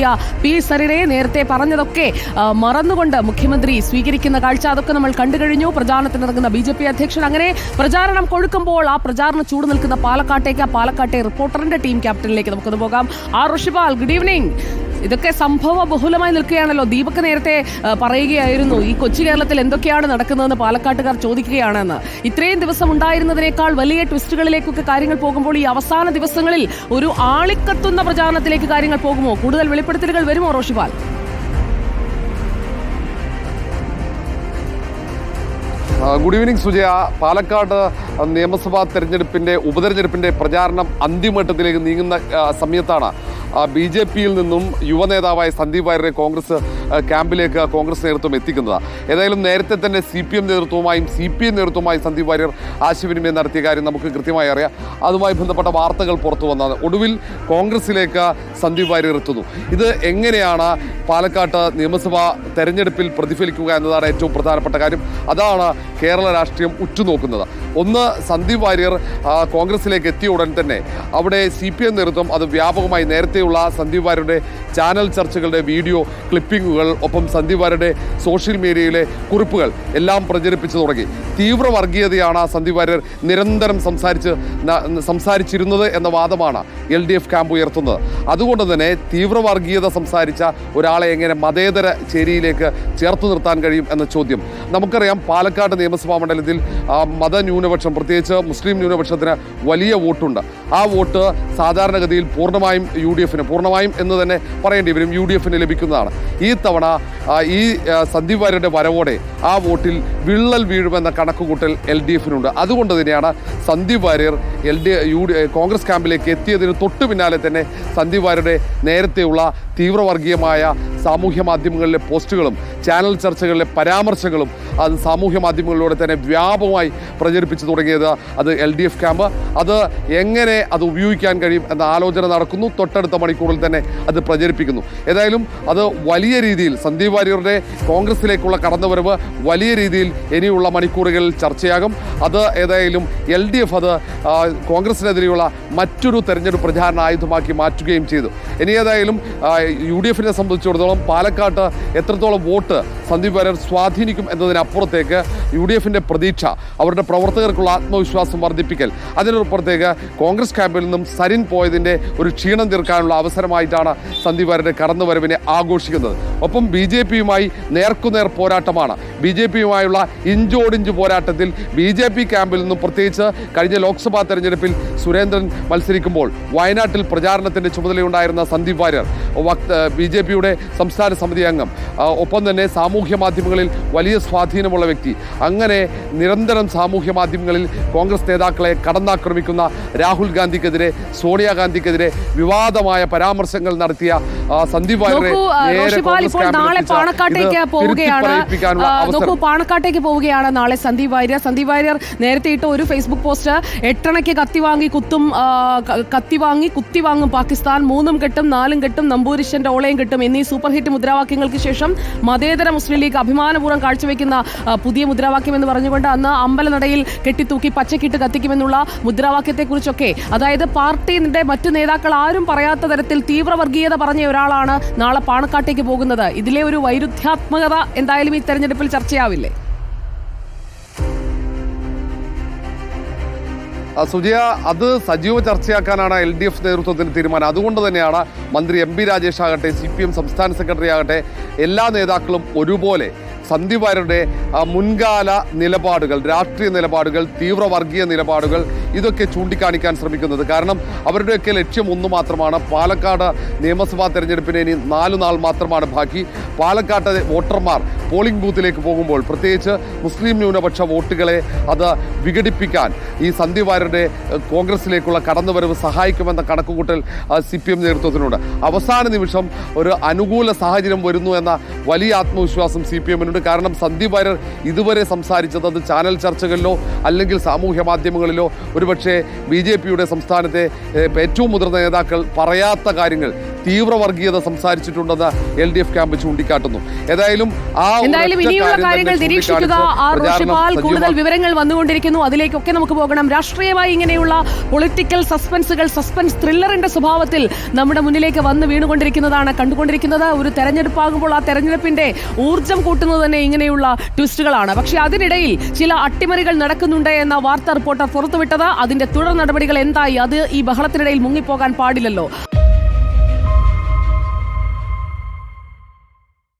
എത്തിയ പി സരിനെ നേരത്തെ പറഞ്ഞതൊക്കെ മറന്നുകൊണ്ട് മുഖ്യമന്ത്രി സ്വീകരിക്കുന്ന കാഴ്ച. അതൊക്കെ നമ്മൾ കണ്ടു കഴിഞ്ഞു. പ്രചാരണത്തിനിറങ്ങുന്ന ബി ജെ പി അധ്യക്ഷൻ അങ്ങനെ പ്രചാരണം കൊടുക്കുമ്പോൾ ആ പ്രചാരണം ചൂട് നിൽക്കുന്ന പാലക്കാട്ടേക്ക് പാലക്കാട്ടെ റിപ്പോർട്ടറിന്റെ ടീം ക്യാപ്റ്റനിലേക്ക് നമുക്കൊന്ന് പോകാം. ആ ഋഷിപാൽ ഗുഡ് ഈവനിങ് ഇതൊക്കെ സംഭവ ബഹുലമായി നിൽക്കുകയാണല്ലോ. ദീപക് നേരത്തെ പറയുകയായിരുന്നു ഈ കൊച്ചു കേരളത്തിൽ എന്തൊക്കെയാണ് നടക്കുന്നതെന്ന് പാലക്കാട്ടുകാർ ചോദിക്കുകയാണെന്ന്. ഇത്രയും ദിവസം ഉണ്ടായിരുന്നതിനേക്കാൾ വലിയ ട്വിസ്റ്റുകളിലേക്കൊക്കെ കാര്യങ്ങൾ പോകുമ്പോൾ ഈ അവസാന ദിവസങ്ങളിൽ ഒരു ആളിക്കത്തുന്ന പ്രചാരണത്തിലേക്ക് കാര്യങ്ങൾ പോകുമോ? കൂടുതൽ വെളിപ്പെടുത്തലുകൾ വരുമോ Roshipal? Good evening Sujaya. Palakkad നിയമസഭാ തെരഞ്ഞെടുപ്പിന്റെ ഉപതെരഞ്ഞെടുപ്പിന്റെ പ്രചാരണം അന്തിമഘട്ടത്തിലേക്ക് നീങ്ങുന്ന സമയത്താണ് ബി ജെ പിയിൽ നിന്നും യുവനേതാവായ സന്ദീപ് വാര്യരെ കോൺഗ്രസ് ക്യാമ്പിലേക്ക് കോൺഗ്രസ് നേതൃത്വം എത്തിക്കുന്നത്. ഏതായാലും നേരത്തെ തന്നെ സി പി എം നേതൃത്വവുമായും സി പി എം നേതൃത്വവുമായും സന്ദീപ് വാര്യർ ആശയവിനിമയം നടത്തിയ കാര്യം നമുക്ക് കൃത്യമായി അറിയാം. അതുമായി ബന്ധപ്പെട്ട വാർത്തകൾ പുറത്തു വന്നത് ഒടുവിൽ കോൺഗ്രസിലേക്ക് സന്ദീപ് വാര്യർ എത്തുന്നു. ഇത് എങ്ങനെയാണ് പാലക്കാട്ട് നിയമസഭാ തെരഞ്ഞെടുപ്പിൽ പ്രതിഫലിക്കുക എന്നതാണ് ഏറ്റവും പ്രധാനപ്പെട്ട കാര്യം. അതാണ് കേരള രാഷ്ട്രീയം ഉറ്റുനോക്കുന്നത്. ഒന്ന് സന്ദീപ് വാര്യർ കോൺഗ്രസിലേക്ക് എത്തിയ ഉടൻ തന്നെ അവിടെ സി പി എം നേതൃത്വം അത് വ്യാപകമായി നേരത്തെയുള്ള സന്ദീപ് വാര്യരുടെ ചാനൽ ചർച്ചകളുടെ വീഡിയോ ക്ലിപ്പിങ്ങുകൾ ഒപ്പം സന്ദീപ് വാര്യരുടെ സോഷ്യൽ മീഡിയയിലെ കുറിപ്പുകൾ എല്ലാം പ്രചരിപ്പിച്ചു തുടങ്ങി. തീവ്ര വർഗീയതയാണ് സന്ദീപ് വാര്യർ നിരന്തരം സംസാരിച്ച് സംസാരിച്ചിരുന്നത് എന്ന വാദമാണ് എൽ ഡി എഫ് ക്യാമ്പ് ഉയർത്തുന്നത്. അതുകൊണ്ട് തന്നെ തീവ്ര വർഗീയത സംസാരിച്ച ഒരാളെ എങ്ങനെ മതേതര ചേരിയിലേക്ക് ചേർത്ത് നിർത്താൻ കഴിയും എന്ന ചോദ്യം. നമുക്കറിയാം പാലക്കാട് നിയമസഭാ മണ്ഡലത്തിൽ ആ, മതന്യൂനപക്ഷം പ്രത്യേകിച്ച് മുസ്ലിം ന്യൂനപക്ഷത്തിന് വലിയ വോട്ടുണ്ട്. ആ വോട്ട് സാധാരണഗതിയിൽ പൂർണമായും യു ഡി എഫിന് പൂർണമായും എന്ന് തന്നെ പറയേണ്ടി വരും. യു ഡി എഫിന് ലഭിക്കുന്നതാണ്. ഈ തവണ ഈ സന്ദീപ് വാര്യരുടെ വരവോടെ ആ വോട്ടിൽ വിള്ളൽ വീഴുമെന്ന കണക്കുകൂട്ടൽ എൽ ഡി എഫിനുണ്ട് അതുകൊണ്ട് തന്നെയാണ് Sandeep Warrier L D U D Congress ക്യാമ്പിലേക്ക് എത്തിയതിന് തൊട്ടു പിന്നാലെ തന്നെ സന്ദീപ് വാര്യരുടെ നേരത്തെയുള്ള തീവ്രവർഗീയമായ സാമൂഹ്യ മാധ്യമങ്ങളിലെ പോസ്റ്റുകളും ചാനൽ ചർച്ചകളിലെ പരാമർശങ്ങളും അത് സാമൂഹ്യ മാധ്യമങ്ങളിലൂടെ തന്നെ വ്യാപകമായി പ്രചരിപ്പിച്ചു തുടങ്ങിയത് അത് എൽ ഡി എഫ് ക്യാമ്പ്. അത് എങ്ങനെ അത് ഉപയോഗിക്കാൻ കഴിയും എന്ന ആലോചന നടക്കുന്നു. തൊട്ടടുത്ത മണിക്കൂറിൽ തന്നെ അത് പ്രചരിപ്പിക്കുന്നു. ഏതായാലും അത് വലിയ രീതിയിൽ സന്ദീപ് വാര്യരുടെ കോൺഗ്രസിലേക്കുള്ള കടന്നുവരവ് വലിയ രീതിയിൽ ഇനിയുള്ള മണിക്കൂറുകളിൽ ചർച്ചയാകും. അത് ഏതായാലും എൽ ഡി എഫ് അത് കോൺഗ്രസിനെതിരെയുള്ള മറ്റൊരു തെരഞ്ഞെടുപ്പ് പ്രചാരണ ആയുധമാക്കി മാറ്റുകയും ചെയ്തു. ഇനി ഏതായാലും യു ഡി എഫിനെ സംബന്ധിച്ചിടത്തോളം പാലക്കാട്ട് എത്രത്തോളം വോട്ട് സന്ദീപ് വാര്യർ സ്വാധീനിക്കും എന്നതിനപ്പുറത്തേക്ക് യു ഡി എഫിന്റെ പ്രതീക്ഷ അവരുടെ പ്രവർത്തകർക്കുള്ള ആത്മവിശ്വാസം വർദ്ധിപ്പിക്കൽ. അതിനപ്പുറത്തേക്ക് കോൺഗ്രസ് ക്യാമ്പിൽ നിന്നും സരിൻ പോയതിന്റെ ഒരു ക്ഷീണം തീർക്കാനുള്ള അവസരമായിട്ടാണ് സന്ദീപ് വാര്യരുടെ കടന്നുവരവിനെ ആഘോഷിക്കുന്നത്. ഒപ്പം ബി ജെ പിയുമായി നേർക്കുനേർ പോരാട്ടമാണ്. ബി ജെ പിയുമായുള്ള ഇഞ്ചോടിഞ്ച് പോരാട്ടത്തിൽ ബി ജെ പി ക്യാമ്പിൽ നിന്നും പ്രത്യേകിച്ച് കഴിഞ്ഞ ലോക്സഭാ തെരഞ്ഞെടുപ്പിൽ സുരേന്ദ്രൻ മത്സരിക്കുമ്പോൾ വയനാട്ടിൽ പ്രചാരണത്തിന്റെ ചുമതലയുണ്ടായിരുന്ന സന്ദീപ് വാര്യർ ബി ജെ പിയുടെ സംസ്ഥാന സമിതി അംഗം. ഒപ്പം തന്നെ സാമൂഹ്യ മാധ്യമങ്ങളിൽ വലിയ സ്വാധീനമുള്ള വ്യക്തി. അങ്ങനെ നിരന്തരം സാമൂഹ്യ മാധ്യമങ്ങളിൽ കോൺഗ്രസ് നേതാക്കളെ കടന്നാക്രമിക്കുന്ന രാഹുൽ ഗാന്ധിക്കെതിരെ സോണിയാഗാന്ധിക്കെതിരെ വിവാദമായ പരാമർശങ്ങൾ നടത്തിയ സന്ദീപ് വാര്യരെ പാണക്കാട്ടേക്ക് പോവുകയാണ്. പാണക്കാട്ടേക്ക് പോവുകയാണ് നാളെ സന്ദീപ് വാര്യർ. സന്ദീപ് വാര്യർ നേരത്തെ ഇട്ട ഒരു ഫേസ്ബുക്ക് പോസ്റ്റ് എട്ടണയ്ക്ക് കത്തി വാങ്ങി കുത്തും കത്തി വാങ്ങി കുത്തി വാങ്ങും പാകിസ്ഥാൻ മൂന്നും കെട്ടും നാലും കെട്ടും നമ്പൂരിശന്റെ ഓളയും കെട്ടും എന്നീ സൂപ്പർ ഹിറ്റ് മുദ്രാവാക്യങ്ങൾക്ക് ശേഷം മതേതര മുസ്ലിം ലീഗ് അഭിമാനപൂർവം കാഴ്ചവെക്കുന്ന പുതിയ മുദ്രാവാക്യം എന്ന് പറഞ്ഞുകൊണ്ട് അന്ന് അമ്പലനടയിൽ കെട്ടിത്തൂക്കി പച്ചക്കിട്ട് കത്തിക്കുമെന്നുള്ള മുദ്രാവാക്യത്തെക്കുറിച്ചൊക്കെ അതായത് പാർട്ടിയുടെ മറ്റു നേതാക്കൾ ആരും പറയാത്ത തരത്തിൽ തീവ്രവർഗീയത പറഞ്ഞ ഒരാളാണ് നാളെ പാണക്കാട്ടേക്ക് പോകുന്നത്. ഇതിലെ ഒരു വൈരുദ്ധ്യാത്മകത എന്തായാലും ഈ തെരഞ്ഞെടുപ്പിൽ ചർച്ചയാവില്ലേ? സുജയ അത് സജീവ ചർച്ചയാക്കാനാണ് എൽ ഡി എഫ് നേതൃത്വത്തിന് തീരുമാനം. അതുകൊണ്ട് തന്നെയാണ് മന്ത്രി എം പി രാജേഷ് ആകട്ടെ സി പി എം സംസ്ഥാന സെക്രട്ടറി ആകട്ടെ എല്ലാ നേതാക്കളും ഒരുപോലെ സന്ദീപ് വാര്യരുടെ മുൻകാല നിലപാടുകൾ രാഷ്ട്രീയ നിലപാടുകൾ തീവ്രവർഗീയ നിലപാടുകൾ ഇതൊക്കെ ചൂണ്ടിക്കാണിക്കാൻ ശ്രമിക്കുന്നത്. കാരണം അവരുടെയൊക്കെ ലക്ഷ്യം ഒന്ന് മാത്രമാണ്. പാലക്കാട് നിയമസഭാ തെരഞ്ഞെടുപ്പിന് ഇനി നാലു നാൾ മാത്രമാണ് ബാക്കി. പാലക്കാട്ടെ വോട്ടർമാർ പോളിംഗ് ബൂത്തിലേക്ക് പോകുമ്പോൾ പ്രത്യേകിച്ച് മുസ്ലിം ന്യൂനപക്ഷ വോട്ടുകളെ അത് വിഘടിപ്പിക്കാൻ ഈ സന്ദീപ് വാര്യരുടെ കോൺഗ്രസിലേക്കുള്ള കടന്നുവരവ് സഹായിക്കുമെന്ന കണക്കുകൂട്ടൽ സി പി എം നേതൃത്വത്തിനുണ്ട്. അവസാന നിമിഷം ഒരു അനുകൂല സാഹചര്യം വരുന്നു എന്ന വലിയ ആത്മവിശ്വാസം സി പി എമ്മിനുണ്ട് കാരണം സന്ദീപ് വാര്യർ ഇതുവരെ സംസാരിച്ചത് അത് ചാനൽ ചർച്ചകളിലോ അല്ലെങ്കിൽ സാമൂഹ്യ മാധ്യമങ്ങളിലോ ഒരുപക്ഷെ ബി ജെ പിയുടെ സംസ്ഥാനത്തെ ഏറ്റവും മുതിർന്ന നേതാക്കൾ പറയാത്ത കാര്യങ്ങൾ. തീവ്ര വർഗീയത സംസാരിച്ചിട്ടുണ്ടെന്ന് എൽ ഡി എഫ് ക്യാമ്പ് ചൂണ്ടിക്കാട്ടുന്നു. ഏതായാലും ആ എന്തായാലും ഒരൊറ്റ ഇനിയുള്ള കാര്യം തന്നെ കാര്യങ്ങൾ നിരീക്ഷിക്കുക. ചൂണ്ടിക്കാണിച്ച് ആർ പ്രചാരണം റോഷിപാൽ കൂടുതൽ സജീവമാക്കി. വിവരങ്ങൾ വന്നുകൊണ്ടിരിക്കുന്നു. അതിലേക്കൊക്കെ നമുക്ക് പോകണം. രാഷ്ട്രീയമായി ഇങ്ങനെയുള്ള പൊളിറ്റിക്കൽ സസ്പെൻസുകൾ സസ്പെൻസ് ത്രില്ലറിന്റെ സ്വഭാവത്തിൽ നമ്മുടെ മുന്നിലേക്ക് വന്ന് വീണുകൊണ്ടിരിക്കുന്നതാണ് കണ്ടുകൊണ്ടിരിക്കുന്നത്. ഒരു തെരഞ്ഞെടുപ്പാകുമ്പോൾ ആ തെരഞ്ഞെടുപ്പിന്റെ ഊർജം കൂട്ടുന്നത് തന്നെ ഇങ്ങനെയുള്ള ട്വിസ്റ്റുകളാണ്. പക്ഷെ അതിനിടയിൽ ചില അട്ടിമറികൾ നടക്കുന്നുണ്ട് എന്ന വാർത്താ റിപ്പോർട്ടർ പുറത്തുവിട്ടത്. അതിന്റെ തുടർ നടപടികൾ എന്തായി? അത് ഈ ബഹളത്തിനിടയിൽ മുങ്ങിപ്പോകാൻ പാടില്ലല്ലോ.